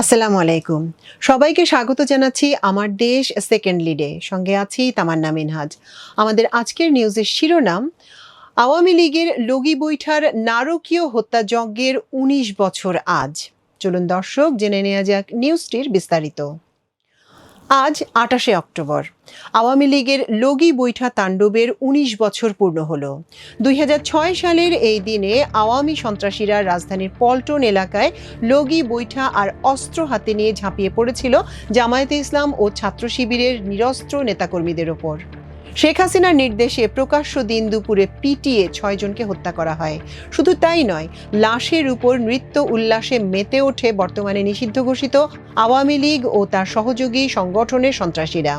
আসসালামু আলাইকুম। সবাইকে স্বাগত জানাচ্ছি আমার দেশ সেকেন্ড লিডে সঙ্গে আছি তামান্না মিনহাজ। আমাদের আজকের নিউজের শিরোনাম, আওয়ামী লীগের লগি বৈঠার নারকীয় হত্যাযজ্ঞের উনিশ বছর আজ। চলুন দর্শক, জেনে নেওয়া যাক নিউজটির বিস্তারিত। আজ আটাশে অক্টোবর। আওয়ামী লীগের লগি বৈঠা তাণ্ডবের ১৯ বছর পূর্ণ হলো। দুই হাজার ছয় সালের এই দিনে আওয়ামী সন্ত্রাসীরা রাজধানীর পল্টন এলাকায় লগি বৈঠা আর অস্ত্র হাতে নিয়ে ঝাঁপিয়ে পড়েছিল জামায়াতে ইসলাম ও ছাত্র শিবিরের নিরস্ত্র নেতাকর্মীদের ওপর। শেখ হাসিনার নির্দেশে প্রকাশ্য দিন দুপুরে পিটিয়ে ছয়জনকে হত্যা করা হয়। শুধু তাই নয়, লাশের উপর নৃত্য উল্লাসে মেতে ওঠে বর্তমানে নিষিদ্ধ ঘোষিত আওয়ামী লীগ ও তার সহযোগী সংগঠনের সন্ত্রাসীরা।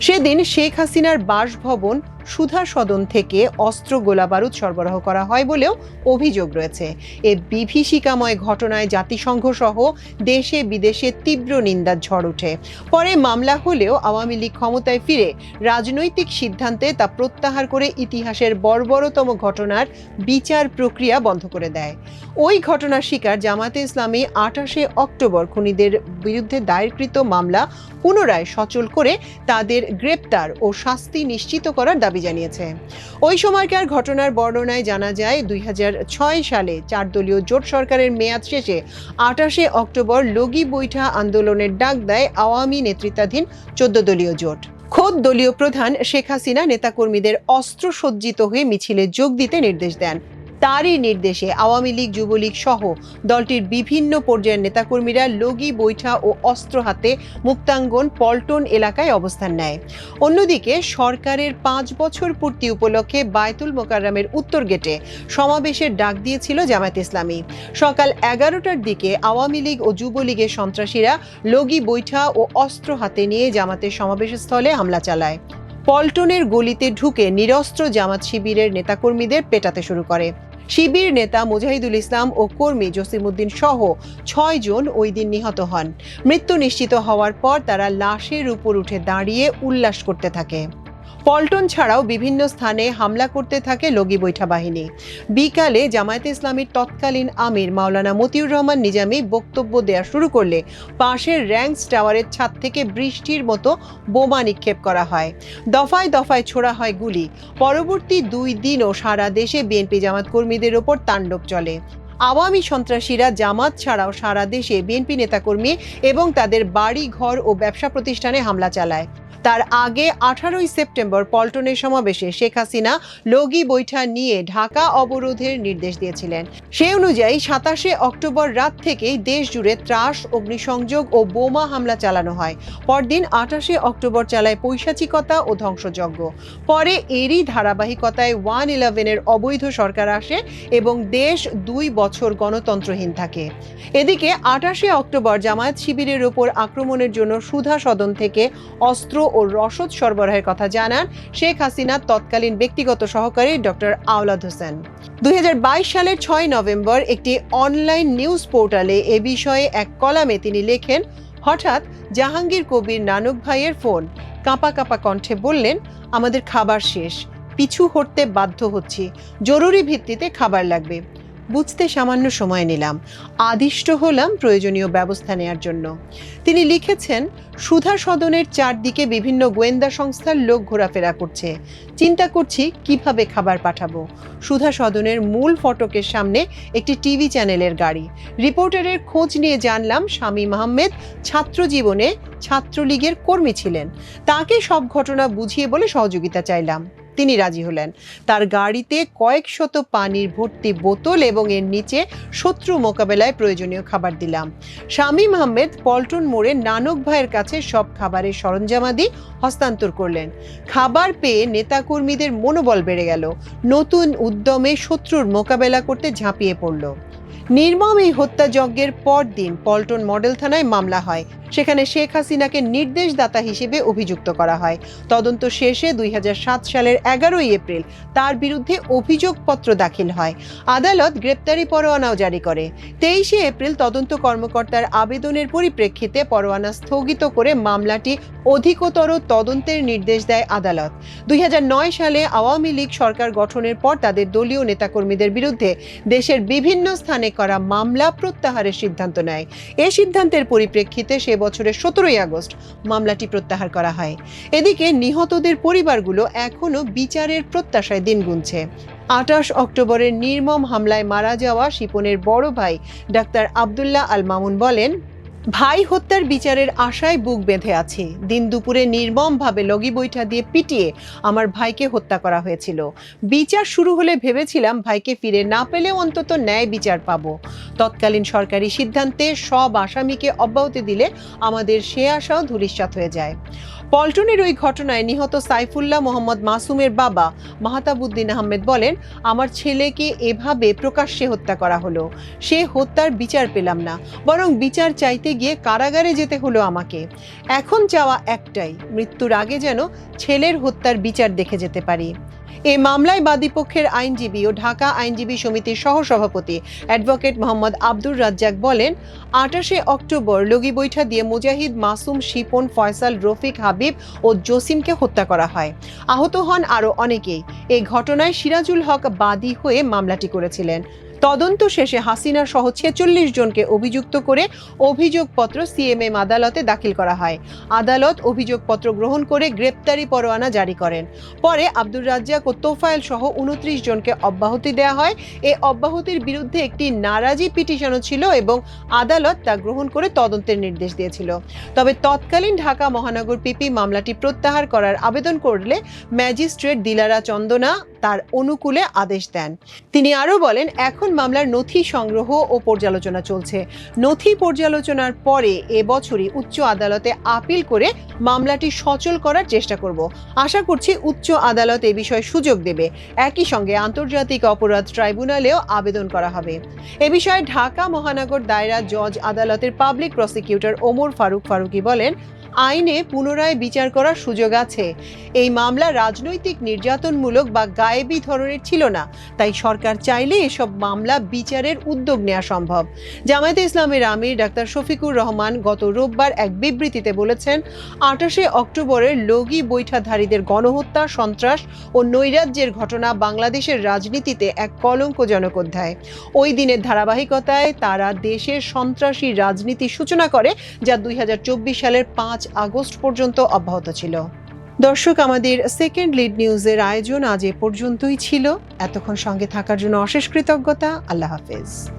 সেদিন শেখ হাসিনার বাসভবন সুধা সদন থেকে অস্ত্র গোলাবারুদ সরবরাহ করা হয় বলেও অভিযোগ রয়েছে। এ বিভীষিকাময় ঘটনায় জাতিসংঘ সহ দেশে বিদেশে তীব্র নিন্দার ঝড় ওঠে। পরে মামলা হলেও আওয়ামী লীগ ক্ষমতায় ফিরে রাজনৈতিক সিদ্ধান্তে তা প্রত্যাহার করে ইতিহাসের বর্বরতম ঘটনার বিচার প্রক্রিয়া বন্ধ করে দেয়। ওই ঘটনার শিকার জামাতে ইসলামী আঠাশে অক্টোবর খুনিদের বিরুদ্ধে দায়েরকৃত মামলা পুনরায় সচল করে তাদের গ্রেপ্তার ও শাস্তি নিশ্চিত করার দাবি জানিয়েছে। ওই সময়কার ঘটনার বর্ণনায় জানা যায়, দুই সালে চার দলীয় জোট সরকারের মেয়াদ শেষে আঠাশে অক্টোবর লগি বৈঠা আন্দোলনের ডাক দেয় আওয়ামী নেতৃত্বাধীন চোদ্দ দলীয় জোট। খোদ দলীয় প্রধান শেখ হাসিনা নেতাকর্মীদের অস্ত্র সজ্জিত হয়ে মিছিলে যোগ দিতে নির্দেশ দেন। তারই নির্দেশে আওয়ামী লীগ, যুবলীগ সহ দলটির বিভিন্ন পর্যায়ের নেতাকর্মীরা লগি, বৈঠা ও অস্ত্র হাতে মুক্তাঙ্গন পল্টন এলাকায় অবস্থান নেয়। অন্যদিকে সরকারের পাঁচ বছর পূর্তি উপলক্ষে বায়তুল মোকাররমের উত্তর গেটে সমাবেশের ডাক দিয়েছিল জামায়াত ইসলামী। সকাল এগারোটার দিকে আওয়ামী লীগ ও যুবলীগের সন্ত্রাসীরা লগি, বৈঠা ও অস্ত্র হাতে নিয়ে জামাতের সমাবেশস্থলে হামলা চালায়। পল্টনের গলিতে ঢুকে নিরস্ত্র জামাত শিবিরের নেতাকর্মীদের পেটাতে শুরু করে। শিবির নেতা মুজাহিদুল ইসলাম ও কর্মী জসিমুদ্দিন সহ ছয় জন ওই দিন নিহত হন। মৃত্যু নিশ্চিত হওয়ার পর তারা লাশের উপর উঠে দাঁড়িয়ে উল্লাস করতে থাকে। পল্টন ছাড়াও বিভিন্ন স্থানে হামলা করতে থাকে লগি বৈঠা বাহিনী বিকালে জামায়াতে ইসলামীর তৎকালীন আমির মাওলানা মতিউর রহমান নিজামী বক্তব্য দেওয়া শুরু করলে পাশের র্যাঙ্কস টাওয়ারের ছাদ থেকে বৃষ্টির মতো বোমা নিক্ষেপ করা হয়। দফায় দফায় ছোড়া হয় গুলি। পরবর্তী দুই দিনও সারা দেশে বিএনপি জামাত কর্মীদের ওপর তাণ্ডব চলে। আওয়ামী সন্ত্রাসীরা জামাত ছাড়াও সারা দেশে বিএনপি নেতাকর্মী এবং তাদের বাড়ি ঘর ও ব্যবসা প্রতিষ্ঠানে হামলা চালায়। তার আগে আঠারোই সেপ্টেম্বর পল্টনের সমাবেশে শেখ হাসিনা লগি বৈঠা নিয়ে ঢাকা অবরোধের নির্দেশ দিয়েছিলেন। সে অনুযায়ী সাতাশে অক্টোবর রাত থেকেই দেশ জুড়ে ত্রাস, অগ্নিসংযোগ ও বোমা হামলা চালানো হয়। পরদিন আঠাশে অক্টোবর চালায় পৈশাচিকতা ও ধ্বংসযজ্ঞ। পরে এরই ধারাবাহিকতায় ওয়ান ইলেভেনের অবৈধ সরকার আসে এবং দেশ দুই বছর গণতন্ত্রহীন থাকে। এদিকে আঠাশে অক্টোবর জামায়াত শিবিরের ওপর আক্রমণের জন্য সুধা সদন থেকে অস্ত্র রসদ সরবরাহের কথা জানান শেখ হাসিনার তৎকালীন ব্যক্তিগত সহকারী ডক্টর আওলাদ হোসেন। দু হাজার বাইশ সালের ছয় নভেম্বর একটি অনলাইন নিউজ পোর্টালে এ বিষয়ে এক কলামে তিনি লেখেন, হঠাৎ জাহাঙ্গীর কবির নানক ভাইয়ের ফোন। কাঁপা কাঁপা কণ্ঠে বললেন, আমাদের খাবার শেষ। পিছু হটতে বাধ্য হচ্ছি। জরুরি ভিত্তিতে খাবার লাগবে। বুঝতে সামান্য সময় নিলাম। আদিষ্ট হলাম প্রয়োজনীয় ব্যবস্থা নেয়ার জন্য। তিনি লিখেছেন সুধা সদনের চারদিকে বিভিন্ন গোয়েন্দা সংস্থার লোক ঘোরাফেরা করছে। চিন্তা করছি কীভাবে খাবার পাঠাবো। সুধা সদনের মূল ফটকের সামনে একটি টিভি চ্যানেলের গাড়ি। রিপোর্টারের খোঁজ নিয়ে জানলাম শামীম আহমেদ ছাত্র জীবনে ছাত্রলীগের কর্মী ছিলেন। তাকে সব ঘটনা বুঝিয়ে বলে সহযোগিতা চাইলাম। তিনি রাজি হলেন। তার গাড়িতে কয়েক শত পানির ভর্তি বোতল এবং এর নিচে শত্রু মোকাবেলায় প্রয়োজনীয় খাবার দিলাম। শামীম আহমেদ পল্টন মোড়ে নানক ভাইয়ের কাছে সব খাবারের সরঞ্জামাদি হস্তান্তর করলেন। খাবার পেয়ে নেতাকর্মীদের মনোবল বেড়ে গেল। নতুন উদ্যমে শত্রুর মোকাবেলা করতে ঝাঁপিয়ে পড়ল। নির্মম এই হত্যাযজ্ঞের পর দিন পল্টন মডেল থানায় মামলা হয়। সেখানে শেখ হাসিনাকে নির্দেশদাতা হিসেবে অভিযুক্ত করা হয়। তদন্ত শেষে দুই সালের এগারোই এপ্রিল তার বিরুদ্ধে অভিযোগপত্র দাখিল হয়। আদালত গ্রেপ্তারি পরোয়ানাও জারি করে। তেইশে এপ্রিল তদন্ত কর্মকর্তার আবেদনের পরিপ্রেক্ষিতে পরোয়ানা স্থগিত করে মামলাটি অধিকতর তদন্তের নির্দেশ দেয় আদালত। দুই হাজার নয় সালে আওয়ামী লীগ সরকার গঠনের পর তাদের দলীয় নেতাকর্মীদের বিরুদ্ধে দেশের বিভিন্ন স্থানে করা মামলা প্রত্যাহারের সিদ্ধান্ত নেয়। এ সিদ্ধান্তের পরিপ্রেক্ষিতে সে বছরের সতেরোই আগস্ট মামলাটি প্রত্যাহার করা হয়। এদিকে নিহতদের পরিবারগুলো এখনও বিচারের প্রত্যাশায় দিন গুনছে। আটাশ অক্টোবরের নির্মম হামলায় মারা যাওয়া শিপনের বড় ভাই ডাক্তার আবদুল্লাহ আল মামুন বলেন ভাই হত্যার বিচারের আশায় বুক বেঁধে আছে। দিন দুপুরে নির্মমভাবে লগি বৈঠা দিয়ে পিটিয়ে আমার ভাইকে হত্যা করা হয়েছিল। বিচার শুরু হলে ভেবেছিলাম ভাইকে ফিরে না পেলেও অন্তত ন্যায় বিচার পাব। তৎকালীন সরকারি সিদ্ধান্তে সব আসামিকে অব্যাহতি দিলে আমাদের সে আশাও ধূলিসাৎ হয়ে যায়। পল্টনের ওই ঘটনায় নিহত সাইফুল্লাহ মোহাম্মদ মাসুমের বাবা মাহতাবুদ্দিন আহমেদ বলেন, আমার ছেলেকে এভাবে প্রকাশ্যে হত্যা করা হলো। সে হত্যার বিচার পেলাম না। বরং বিচার চাইতে গিয়ে কারাগারে যেতে হলো আমাকে। এখন চাওয়া একটাই, মৃত্যুর আগে যেন ছেলের হত্যার বিচার দেখে যেতে পারি। এ মামলায় বাদীপক্ষের আইনজীবী ও ঢাকা আইনজীবী সমিতির সহসভাপতি অ্যাডভোকেট মোহাম্মদ আব্দুর রাজ্জাক বলেন, আঠাশে অক্টোবর লগি বৈঠা দিয়ে মুজাহিদ মাসুম, শিপন, ফয়সাল, রফিক, হাবিব ও জসিমকে হত্যা করা হয়। আহত হন আরও অনেকেই। এই ঘটনায় সিরাজুল হক বাদী হয়ে মামলাটি করেছিলেন। তদন্ত শেষে হাসিনা সহ ছেচল্লিশ জনকে অভিযুক্ত করে অভিযোগপত্র সিএমএম আদালতে দাখিল করা হয়। আদালত অভিযোগপত্র গ্রহণ করে গ্রেপ্তারি পরোয়ানা জারি করেন। পরে আব্দুর রাজ্জাক ও তোফায়েল সহ উনত্রিশ জনকে অব্যাহতি দেওয়া হয়। এই অব্যাহতির বিরুদ্ধে একটি নারাজি পিটিশনও ছিল এবং আদালত তা গ্রহণ করে তদন্তের নির্দেশ দিয়েছিল। তবে তৎকালীন ঢাকা মহানগর পিপি মামলাটি প্রত্যাহার করার আবেদন করলে ম্যাজিস্ট্রেট দিলারা চন্দনা তার অনুকূলে আদেশ দেন। তিনি আরও বলেন, এখন মামলার নথি সংগ্রহ ও পর্যালোচনা চলছে। নথি পর্যালোচনার পরে এবছরই উচ্চ আদালতে আপিল করে মামলাটি সচল করার চেষ্টা করব। আশা করছি উচ্চ আদালত এ বিষয়ে সুযোগ দেবে। একই সঙ্গে আন্তর্জাতিক অপরাধ ট্রাইব্যুনালেও আবেদন করা হবে। এ বিষয়ে ঢাকা মহানগর দায়রা জজ আদালতের পাবলিক প্রসিকিউটর ওমর ফারুক ফারুকি বলেন আইনে পুনরায় বিচার করার সুযোগ আছে। এই মামলা রাজনৈতিক নির্যাতনমূলক বা গায়েবী ধরনের ছিল না। তাই সরকার চাইলে এসব মামলা বিচারের উদ্যোগ নেওয়া সম্ভব। জামায়াতে ইসলামের আমির ডাক্তার শফিকুর রহমান গত রোববার এক বিবৃতিতে বলেছেন, আঠাশে অক্টোবরের লগি বৈঠাধারীদের গণহত্যা, সন্ত্রাস ও নৈরাজ্যের ঘটনা বাংলাদেশের রাজনীতিতে এক কলঙ্কজনক অধ্যায়। ওই দিনের ধারাবাহিকতায় তারা দেশের সন্ত্রাসী রাজনীতি সূচনা করে, যা দুই হাজার চব্বিশ সালের পাঁচ আগস্ট পর্যন্ত অব্যাহত ছিল। দর্শক, আমাদের সেকেন্ড লিড নিউজের আয়োজন আজ এ পর্যন্তই ছিল। এতক্ষণ সঙ্গে থাকার জন্য অশেষ কৃতজ্ঞতা। আল্লাহ হাফেজ।